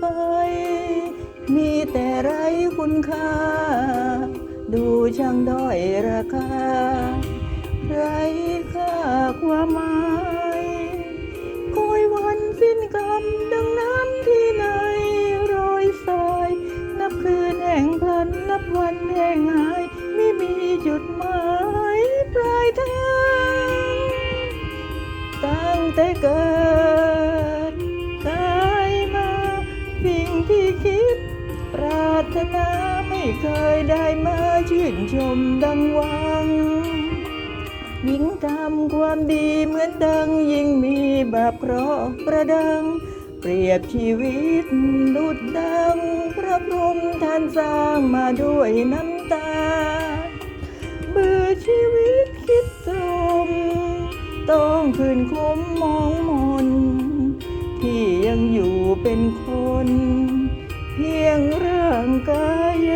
ไป มีแต่ไรคุณค่า ดูช่างด้อยราคา ไรค่าความหมายคอยวันสิ้นกรรมดังน้ำที่ไหนโรยสาย นับคืนแห่งพลันนับวันแห่งหาย ไม่มีจุดหมาย ไม่เคยได้มาชื่นชมดังหวัง ยิ่งทำความดีเหมือนดังยิ่งมีบาปเคราะห์ประดัง เปรียบชีวิตดุดดัง พระพรหมท่านสร้างมาด้วยน้ำตา เบื่อชีวิตคิดตรม ต้องคืนคมมองมนที่ยังอยู่เป็นคน พียงร่างกาย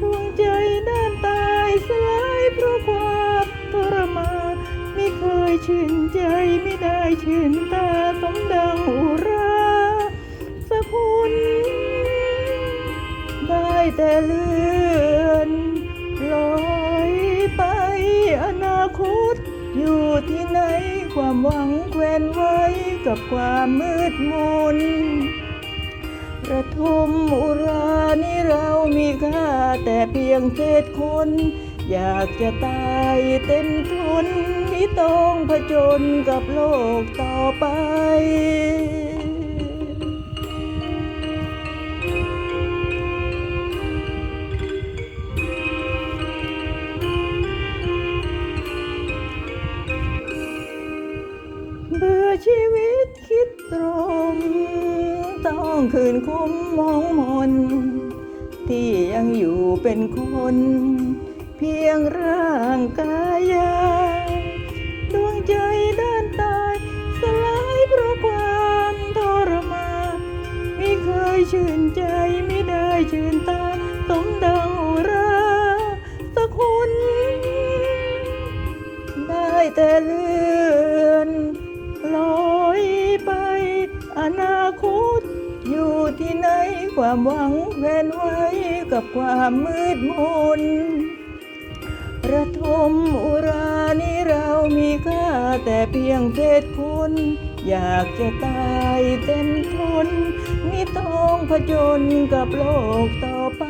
ดวงใจด้านตายสลายเพราะความทรมานไม่เคยชื่นใจไม่ได้ชื่นตาสมดังอุราสะพุนได้แต่เลื่อนลอยไปอนาคต อยู่ที่ไหนความหวังแควนไว้กับความมืดมน ระทมอุรานี่เรามีค่าแต่เพียงเศษคน อยากจะตายเต็มทนที่ต้องผจญกับโลกต่อไปเบื่อชีวิตคิดตรง ต้องคืนคุ้มมองมน ที่ยังอยู่เป็นคน เพียงร่างกายดวงใจด้านตายสลายเพราะความทรมานไม่เคยชื่นใจ ความหวังแวนไว้กับความมืดมนระทมอุรานี่เรามีค่าแต่เพียงเพศคุณ อยากจะตายเต็มทนนี่ต้องผจญกับโลกต่อไป